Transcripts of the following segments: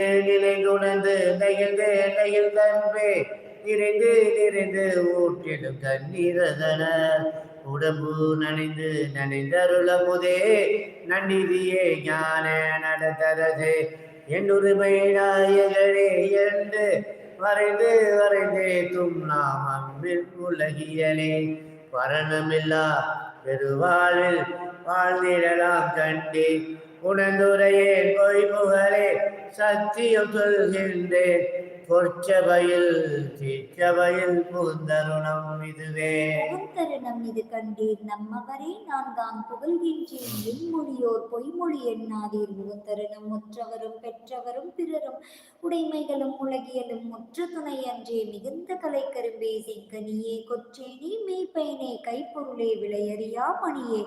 நிலை நினைந்துணர்ந்து நெகிழ்ந்து நெகிழ்ந்தன்பே நிறைந்து நிறைந்து ஊற்றிடும் கண்ணீரதன உடம்பு நனைந்து நனைந்தருளமுதே நன்னிதியே ஞான நடத்தரசே என் உரிமை நாயகனே என்று வரைந்து வரைந்தே தும் நாம் அன்பில் உலகியலே. வரணமில்லா பெருவாழ்வில் வாழ்ந்திடலாம் கண்டே உணர்ந்துரையே பொய் புகழே சத்தியம் சொல்கின்றேன் பொற்சபையில் தீச்சபையில் புகுந்தருணம் இதுவே. புகுந்தருணம் இது கண்டீர் நம்மவரே நான் தான் புகழ்கின்றேன் என்மொழியோர் பொய்மொழி எண்ணாதீர். புகுந்தருணம் முற்றவரும் பெற்றவரும் பிறரும். உடைமைகளும் உலகியலும் முற்று துணையன்றே மிகுந்த கலை கரும்பே செங்கனியே கொற்றேனே மெய்ப்பயனே கைப்பொருளே விளையறியா மணியே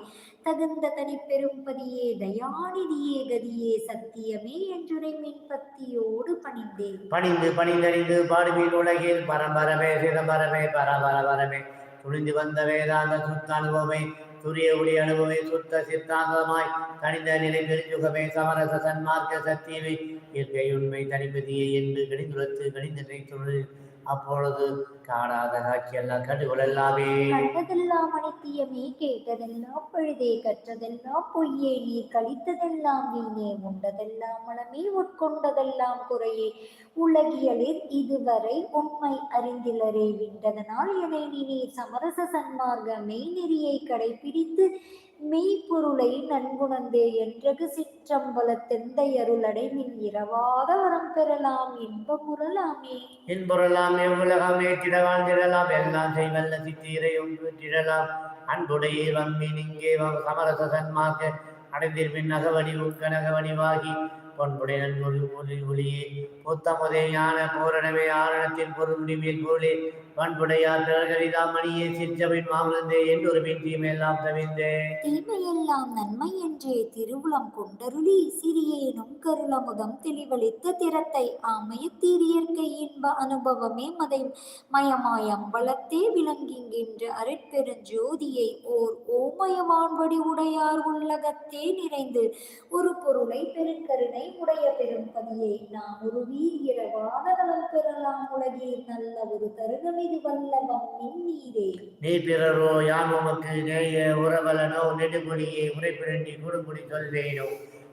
தகுந்த தனிப்பெரும் பதியே தயாநிதியே கதியே சத்தியமே என்றுரைமின் பத்தியோடு பணிந்தேன். பணிந்து பணிந்தறிந்து பாடுமீன் உலகில் பரம்பரமே சிதம்பரமே பரபரபரமே. துணிந்து வந்த வேதாந்த சுத்தானுபவமே அனுபவமே துரிய ஒளி சுத்த சித்தாந்தமாய் கணித நிலை பெருஞ்சுகமே சமரச சன்மார்க்க சத்தியமே இயற்கை உண்மை தனிப்பதியை என்று கணிந்துரத்து கணிந்தனை தொழில் அப்பொழுது காணாத காட்சி எல்லாம் கண்டுகள் எல்லாமே கண்டதெல்லாம் அனைத்தியமே கேட்டதெல்லாம் பொழுதே கற்றதெல்லாம் பொய்யே நீர் கழித்ததெல்லாம் வீணே உண்டதெல்லாம் மனமே உட்கொண்டதெல்லாம் குறையே. உலகியலில் இதுவரை உண்மை அறிந்திலரே விண்டதனால் என்னை நீ சமரச சன்மார்க்க மெய்நெறியை கடைபிடித்து மெய்ப்பொருளை நன்குணர்ந்தே என்றகு சிற்றம்பல தெந்தை அருளடை மின் இரவாத வரம் பெறலாம் இன்பமுறலாமே இன்புறலாமே உலகமே திட வாழ்ந்திடலாம் எல்லாம் செய்வல்ல சித்தீரை ஒன்று திடலாம். அன்புடைய வம்மி இங்கே சமரச சன்மார்க்க. அடைந்திருப்பின் நகவடி உட்கனகவடிவாகி பொன்புடைய நன்மொழி ஒளி ஒளியே. புத்தமுதே ஞான பூரணமே ஆரணத்தின் பொருள் மேல் பொருளே பண்புடையார் கரிதா சிற்றவின் சிற்றபின் மாமலந்தே என்றொரு பின் தீமையெல்லாம் தவிர்ந்தே. தீமையெல்லாம் நன்மை என்றே திருவுளம் கொண்டருளி சிறியேனும் கருளமுதம் தெளிவளித்த திறத்தை ஆமைய தீரியற்கை இன்ப அனுபவமே மதை மயமாயம் வளத்தே விளங்குகின்ற அருட்பெருஞ்சோதியை ஓர் ஓமயமான்வடி உடையார் உள்ளகத்தே நிறைந்து ஒரு பொருளை பெருங்கருணை உடைய பெரும்பதியை நாம் ஒரு வீரியரவாத நலம் பெறலாம் உலகீர் நல்ல ஒரு தருணமே இது வல்லவம் மின்னீரே நீ பிறரோ யான் உமக்கு நேய உறவலனோ நெடுமுடியே உரைப்பிரண்டி குடுமுடி சொல்வேனோ.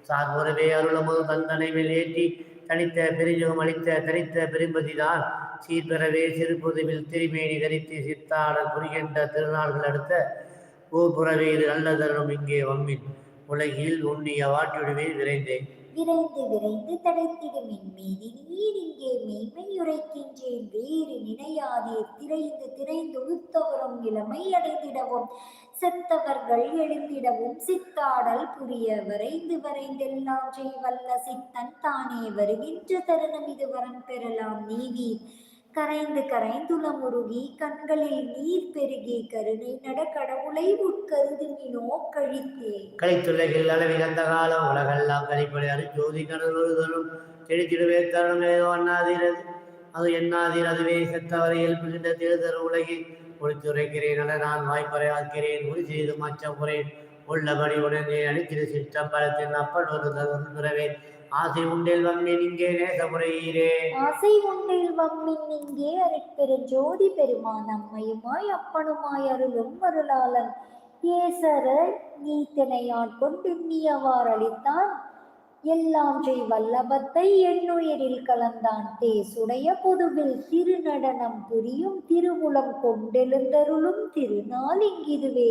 சார் உறவே அருளமுது தந்தனை மேல் ஏற்றி தனித்த பெரிஜும் அளித்த தனித்த பெரும்பதிதான். சீர்பெறவே சிறுபுதுவில் திருமேனி தரித்து சித்தாடல் புரிகின்ற திருநாள்கள் அடுத்த ஊர்புறவே இது நல்ல தருணம் இங்கே வம்மின். உலகில் உன்னிய வாட்டிடுவே விரைந்தேன். விரைந்து விரைந்து தடைத்திடும் என் மீதி நீர் இங்கே உரைக்கின்றேன் வேறு திரைந்து திரைந்து உத்தவரும் இளமை அடைந்திடவும் செத்தவர்கள் எழுந்திடவும் சித்தாடல் புரிய வரைந்து வரைந்தெல்லாம் செய்வல்ல சித்தன் தானே வருகின்ற தருணம் இது வரம் பெறலாம் நீதி. கரைந்து கரைந்துளமுருகி கண்களில் நீர் பெருகி கருணை நட கடவுளை உட்கருதுமினோ கழித்தே. கலித்துலகில் அளவிழந்த காலம் உலகெல்லாம் கலிப்படை அருஜோதி கடலுதலும் தெளித்திடுவே தருணம் ஏதோ அண்ணாதீரது. அது எண்ணாதீர் அதுவே செத்தவரை எழுப்புகின்ற திருதர் உலகில் ஒளித்துரைக்கிறேன் என நான் வாய்ப்பறையாக்கிறேன் ஒரு செய்து மச்சம் உள்ளபடி உடனே அணித்திரு சிற்றம்பலத்தின் அப்பன் ஒரு தருணவே ஆசை உண்டில் வந்தேன் இங்கே நேசமுறையீரே. ஆசை உண்டில் வம்மின் இங்கே ஜோதி பெருமான் அம்மையுமாய் அப்பனுமாய் அருளும் அருளாளன். ஏசர நீத்தனையான் கொண்டு நீயவார் அளித்தான் எல்லாம் செய் வல்லபத்தை எண்ணுயிரில் கலந்தான் தேசுடைய பொதுவில் திருநடனம் புரியும் திருவுளம் கொண்டெழுந்தருளும் திருநாள் இங்கிதுவே.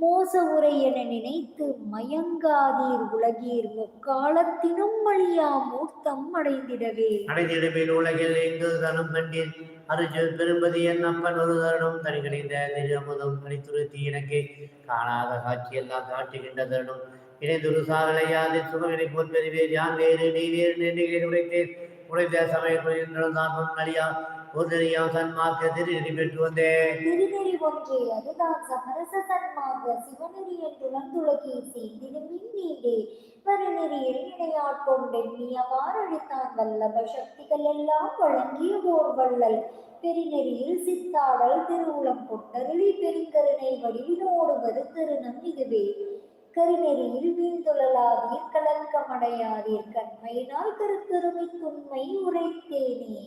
மோச உரை என நினைத்து மயங்காதீர் உலகீர் முக்காலத்தினும் மழியா மூர்த்தம் அடைந்திடவே. அடைந்திடுமில் உலகில் எங்கு தனம் கண்டீர்? அருஜு பெரும்பதி என் அப்பன் ஒரு தருணம் தனி கிடைந்த திருமுதம் கணித்துருத்தி எனக்கு. காணாத காட்சியெல்லாம் காட்டுகின்ற தருணம். இணைந்துரு சாவலையாது சுகவினை போல் பெறுவேர். யான் வேறு நீ வேறு நெண்ணிகளை உடைத்தேன் உடைத்த சமயம் தான் அழியா. ஒரு சன்மார்க்க திருநெறி பெற்று வந்தேன். திருநெறி ஒன்றே அதுதான். சமரச சன்மாக சிவநெறி என்று நந்துலகே செய்திடும் நீண்டே வருநெறியில் இணையாட்கொண்டென் வல்லப சக்திகள் எல்லாம் வழங்கிய ஓர் வள்ளல். பெருநெறியில் சித்தாடல் திருவுளம் கொண்டருளி பெருங்கருணை வடிவினோடுவது திருநம் இதுவே. கருநெறியில் வீழ்ந்துழலாதீர் கலக்கமடையாதீர் கண்மையினால் கருத்துரிமை உண்மை உரைத்தேனே.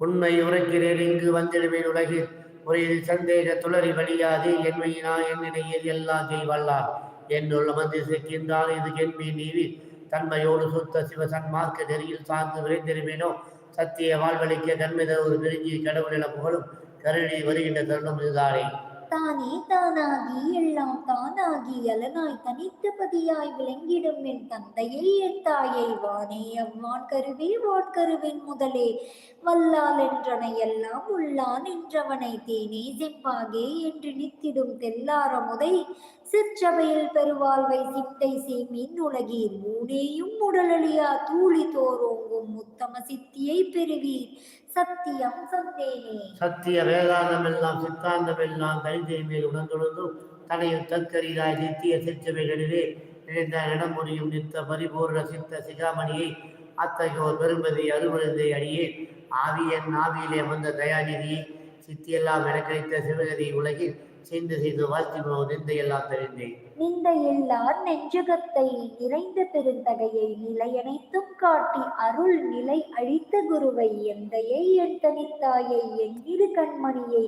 உண்மை உரைக்கிறேன் இங்கு வந்திடுவேன் உலகில். உரையில் சந்தேக துளறி வழியாது என்மையினா என்னிடையில் எல்லாம் செய்வல்லார் என்னுள்ள வந்து சிக்கின்றால் இது என்மை நீவி. தன்மையோடு சுத்த சிவசன்மார்க்க நெறியில் சார்ந்து விரைந்திருவேனோ சத்திய வாழ்வழிக்க கண்மித ஒரு நெருங்கி கடவுளில புகழும் கருணை வருகின்ற தருணம் இதுதானே. தானே தானாகி எல்லாம் தானாகி அலனாய் தனித்தபதியாய் விளங்கிடும் என் தந்தையை என் தாயை. வானே அவ்வான் கருவே வாட்கருவின் முதலே. வல்லால் என்றனை எல்லாம் உள்ளான் என்றவனை தேனே செம்பாகே என்று நித்திடும் தெல்லாரமுதை. சிற்றவையில் பெருவாழ்வை சித்தை சேமின் உலகீர் ஊனேயும் உடலழியா தூளி தோறோங்கும் உத்தம சித்தியை பெறுவீர். சத்தியம் சொன்னேனே. சத்திய வேதாந்தம் எல்லாம் சித்தாந்தம் எல்லாம் கருத்தை மேல் உணர்ந்துணர்ந்தும் தனையில் தற்கரிதாய் நித்திய சிற்றவைகளிலே நிறைந்த இடமுறையும் நித்த பரிபூர்ண சித்த சிகாமணியை அத்தகையோர் பெரும்பதி அருமருந்தை அடியே ஆவியன் ஆவியிலே வந்த தயாநிதியை சித்தியெல்லாம் என கிடைத்த சிவகதி உலகில் செய்து செய்து வாழ்த்தி நிந்தையெல்லாம் தெரிந்தேன். நிந்த எல்லார் நெஞ்சகத்தை நிறைந்த பெருந்தகையை நிலையனைத்தும் காட்டி அருள் நிலை அழித்த குருவை எந்தையை என் தனித்தாயை என் இரு கண்மணியை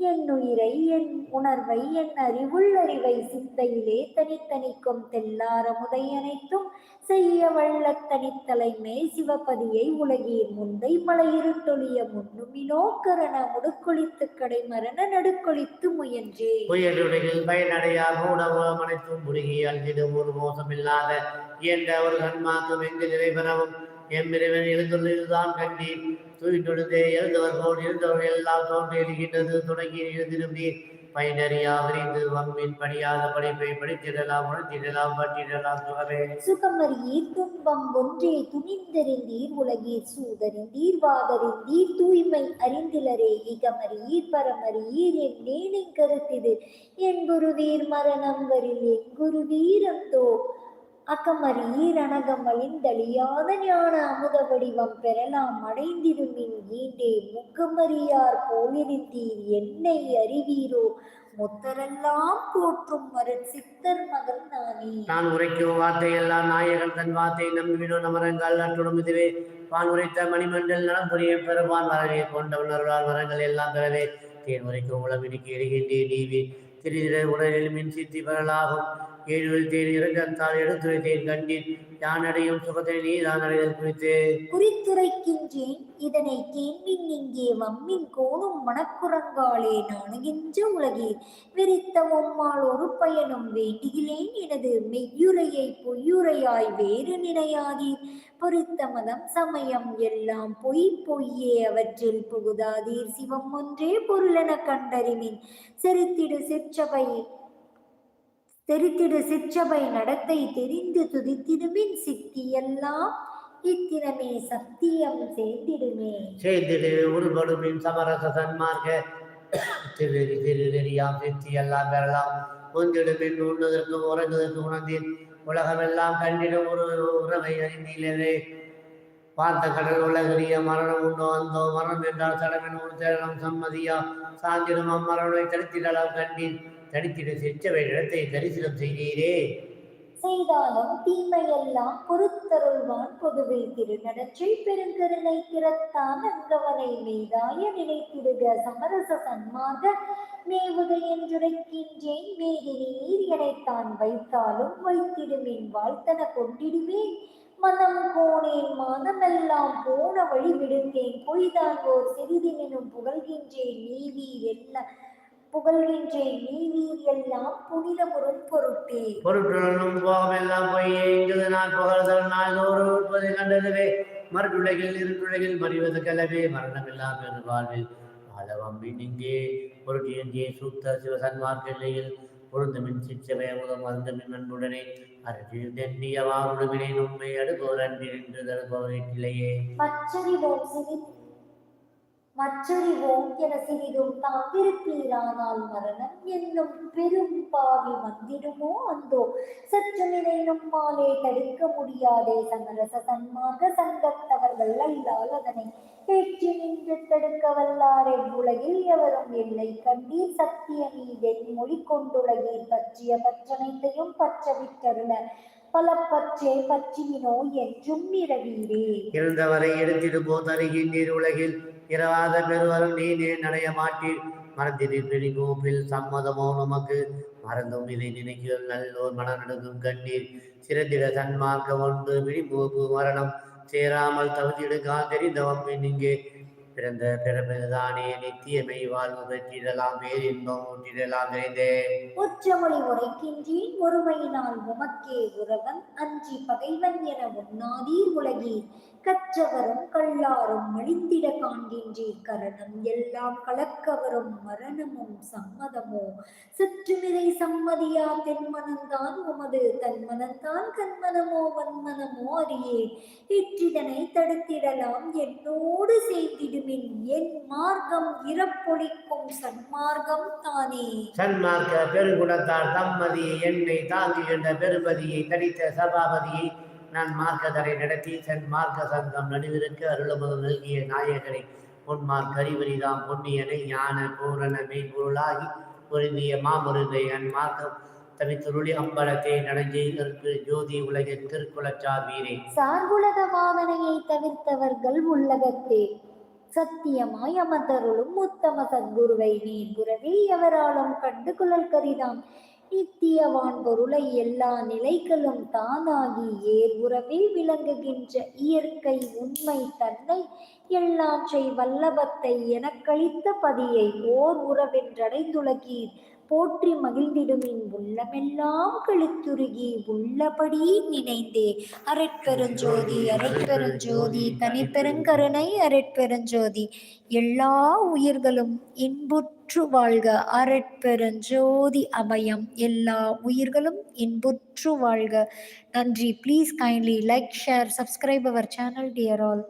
என் உயிரை என் உணர்வை என் அறிவுள்ளறிவை சித்தையிலே சிந்தையிலே தனித்தனிக்கும் தெல்லார அனைத்தும் செய்ய வள்ள தனித்தலைமே சிவபதியை உலகீர் முந்தை மலையிருட்டொழிய முன்னுமினோ கரண முடுக்கொழித்து கடை மரண நடுக்கொழித்து முயன்றே புயலுடையில் பயனடையாக மூடமும் அனைத்தும் முருகி ஒரு மோசமில்லாத என்ற ஒரு கண்மாக்கும் எங்கு நிறைபெறவும் எம்மிறைவன் எழுந்துள்ளதுதான் கண்டீர் தூய்ந்தொழுதே எழுந்தவர் போல் இருந்தவர்கள் எல்லாம் தோன்றி எழுகின்றது. தொடங்கி எழுந்திருந்தீர் பயனறியா விரிந்து வம்பின் படியாத படிப்பை படித்திடலாம் உணர்த்திடலாம் பட்டிடலாம் சுகமே. சுகமறியீர் துன்பம் ஒன்றே துணிந்தறிந்தீர் உலகீர் சூதறிந்தீர் வாதறிந்தீர் தூய்மை அறிந்திலரே. இகமறியீர் பரமறியீர் என் நேனை கருத்திது. என் குருவீர் மரணம் வரில் என் குருவீர் அந்தோ அகமறியீர் அனகமழிந்தழியாத ஞான அமுத வடிவம் பெறலாம். அடைந்திருமின் ஈண்டே முகமறியார் போலிருந்தீர். என்னை அறிவீரோ? முத்தரெல்லாம் போற்றும் மரட் சித்தர் மகன் நானே நான் உரைக்கும் வார்த்தையெல்லாம் நாயகன் தன் வார்த்தை நம்பிவிடும் நமரங்கள் அற்றுடும் இதுவே வான் உரைத்த மணிமண்டல் நலம் புரிய பெருமான் வரவே. கொண்ட உணர்வால் வரங்கள் எல்லாம் பெறவே. தேன் உரைக்கும் உளவினுக்கு எரிகின்றே நீவி. திரிதிர உடலில் மின் சித்தி பெறலாகும் ஏழுவில் தேன் இறங்கத்தால் எடுத்துரைத்தேன் கண்டீர். யான் அடையும் சுகத்தை நீ தான் அடைதல் குறித்து. குறித்துரைக்கின்றேன். இதனை கேண்மின் இங்கே வம்மின் கோணும் மனக்குரங்காலே நாணுகின்ற உலகே. விரித்த உம்மால் ஒரு பயனும் வேண்டுகிறேன். எனது மெய்யுரையை பொய்யுரையாய் வேறு நினையாதீர். பொறித்த மதம் சமயம் எல்லாம் பொய் பொய்யே அவற்றில் புகுதாதீர். சிவம் ஒன்றே பொருளென கண்டறிமின். செரித்திடு சிற்சபை தெரித்திடு சிற்றபை நடத்தை தெரிந்து துதித்திடுமின் சித்தியெல்லாம் இத்தினமே சத்தியம் சேர்ந்திடுமே செய்திடு உருபடுமின் சமரச சன்மார்க்க. திருநெறி திருநெறியாம் சித்தி எல்லாம் பெறலாம். ஒன்றிடுமின் உண்ணுதற்கு உறங்குதற்கு உணர்ந்தீர் உலகமெல்லாம் கண்டிடும் ஒரு உறவை அறிந்தீர்களே பார்த்த கடல் உலகறிய மரணம் உண்டோ அந்தோ? மரணம் என்றால் சடமென் ஒரு தேடலாம் சம்மதியா? சாந்திடும் அம்மரணை தடுத்திடலாம் கண்டீர் தனித்திட சிற்றவை இடத்தை தரிசனம் செய்தீரே செய்தாலும் தீமையெல்லாம் பொறுத்தருள்வான் பொதுவில் திருநடற்றை பெருங்கருணை திறத்தான் அங்கவனை மீதாய நினைத்திடுக. சமரச சன்மாக மேவுக என்றுரைக்கின்றேன். மேதினீர் எனைத்தான் வைத்தாலும் வைத்திடுமின் வாழ்த்தன கொண்டிடுவேன் மனம் போனேன் மனமெல்லாம் போன வழி விடுத்தேன். பொய்தான் ஓர் சிறிதினும் புகழ்கின்றேன். நீவீர் எல்லாம் புகழ்கின்றேன் நீவீர் எல்லாம் புனிதமுறும் பொருட்டே. பொருட்டுடனும் போகமெல்லாம் பொய்யே இங்குது நான் புகழ்தல் நாள்தோறும் உட்பது கண்டதுவே மறுட்டுலகில் இருட்டுலகில் மறிவது கலவே மரணமில்லா பெருவாழ்வில் மாதவம்பின் இங்கே பொருட்டியங்கே சுத்த சிவசன்மார்க்க நிலையில் பொருந்தமின் சிச்சவை அமுதம் அருந்தமின் அன்புடனே கிளையே. பச்சரிவோம் மற்றறிவோம் என சிறிதும் தாந்திருப்பீரானால் மரணம் என்னும் பெரும் பாவி வந்திடுமோ அந்தோ? சற்று நினைனும் மாலே தடுக்க முடியாதே சமரச சன்மாக சங்கத்தவர்கள் அல்லால் அதனை ஏற்றி நின்று தடுக்க வல்லாரே. உலகில் எவரும் இல்லை கண்டீர் சத்தியமீதென் மொழி கொண்டுலகீர் பற்றிய பற்றனைத்தையும் பற்றவிட்டருள பலப்பற்றே பற்றினோ என்றும் இரவீரே இருந்தவரை எடுத்திடுமோ தருகின்றீர் உலகில் இரவாத பெருவரும் நீனே நடைய மாட்டீர். மறந்திரு பிடிகோப்பில் சம்மதமோ நமக்கு. மறந்தும் இதை நினைக்கிற நல்லோர் மனநடுங்கும் கண்ணீர். சிறந்திட சன்மார்க்க ஒன்று விழிமூப்பு மரணம். சேராமல் தவித்திடுகான் தெரிந்தவம் இங்கே. பிறந்த பிறப்பதுதானே நித்தியமை வாழ்வு பெற்றிடலாம் பேரின்பம் ஊற்றிடலாம் விரைந்தே. ஒற்றமொழி உரைக்கின்றேன் ஒருமையினால் உமக்கே உறவன் அஞ்சி பகைவன் என உண்ணாதீர் உலகீர் கற்றவரும் கல்லாரும் மழிந்திட காண்கின்றீர் கரணம். எல்லாம் கலக்கவரும் மரணமும் சம்மதமோ? சுற்றுமிதை சம்மதியா தென்மனந்தான் உமது? தன்மனந்தான் கண்மனமோ வன்மனமோ அறியே? இற்றிதனை தடுத்திடலாம் என்னோடு செய்திடுமின். என் மார்க்கம் இறப்பொழிக்கும் சன்மார்க்கம் தானே? சன்மார்க்க பெருங்குணத்தார் தம்மதியை எண்ணெய் தாங்குகின்ற பெருமதியை தடித்த சபாபதியை நான் மார்க்கதரை நடத்தி சன்மார்க்க சங்கம் நடுவிற்கு அருளமுதல் நல்கிய நாயகரை பொன்மார் கரிவரிதாம் பொன்னியனை ஞான பூரண மெய்பொருளாகி பொருந்திய மாமருந்தை அன் மார்க்கம் தவித்துருளி அம்பலத்தை நடஞ்செய்தற்கு ஜோதி உலகின் திருக்குலச்சார் வீரே சார்புலக வாதனையை தவிர்த்தவர்கள் உள்ளகத்தே. சத்தியமாய் அமர்ந்தருளும் உத்தம சத்குருவை நீ குரவே எவராலும் கண்டு குழல் கரிதாம். நித்தியவான் பொருளை எல்லா நிலைகளும் தானாகி ஏர் உறவில் விளங்குகின்ற இயற்கை உண்மை தன்னை எல்லாற்றை வல்லபத்தை எனக்களித்த பதியை ஓர் உறவென்றடைந்துலகீர் போற்றி மகிழ்ந்திடுமின் உள்ளமெல்லாம் கழுத்துருகி உள்ளபடி நினைந்தே. அரட்பெருஞ்சோதி அரட்பெருஞ்சோதி தனிப்பெருங்கருணை அரட்பெருஞ்சோதி எல்லா உயிர்களும் இன்புற்று வாழ்க அரட்பெருஞ்சோதி அபயம். எல்லா உயிர்களும் இன்புற்று வாழ்க நன்றி. Please kindly like share subscribe our channel dear all